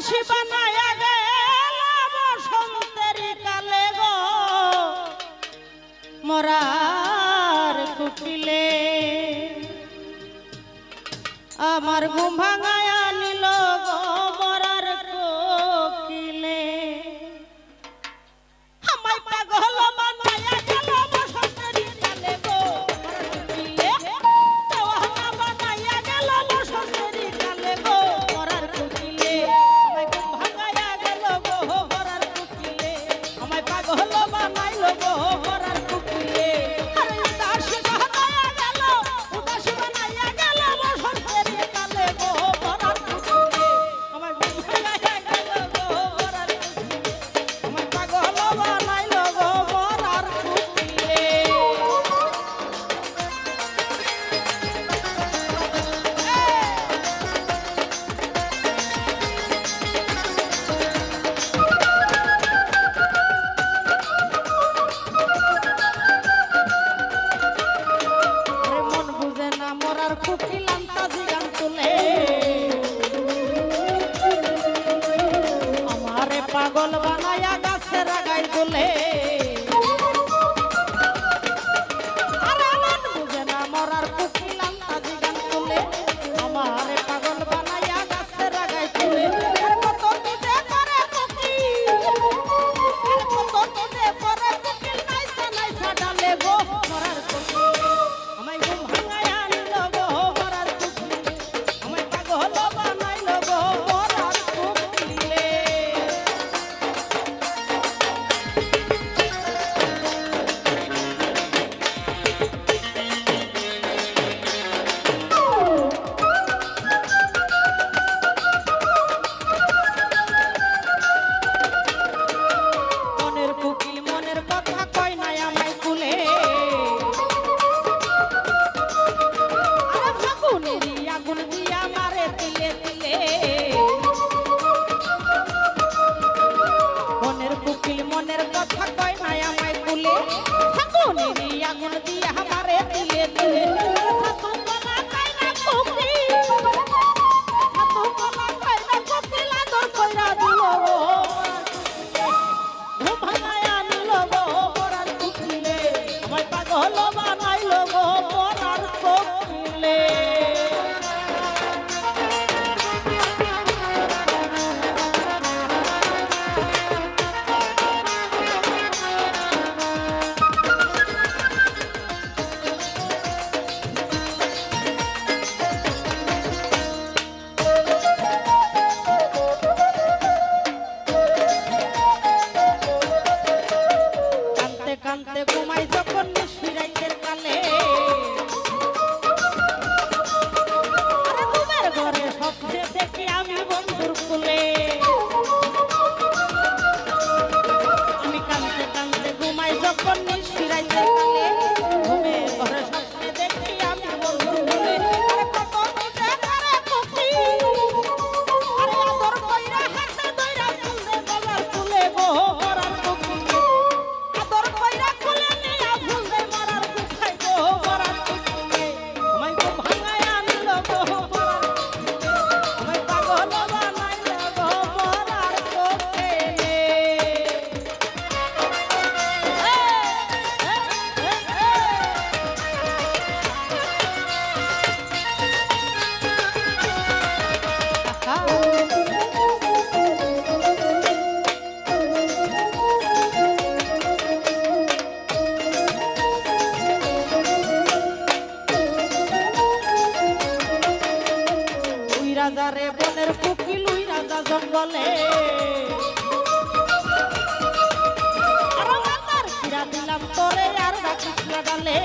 দাসী বানায়া গেল বসন্তের কালে গো। মরার কুটিলে আমার ঘুম ভাঙায় পাগল বা ভালোবাস Merry Christmas. লুই রাজা জঙ্গলে। আর দিলাম তোরে আর রাখিস লাগালে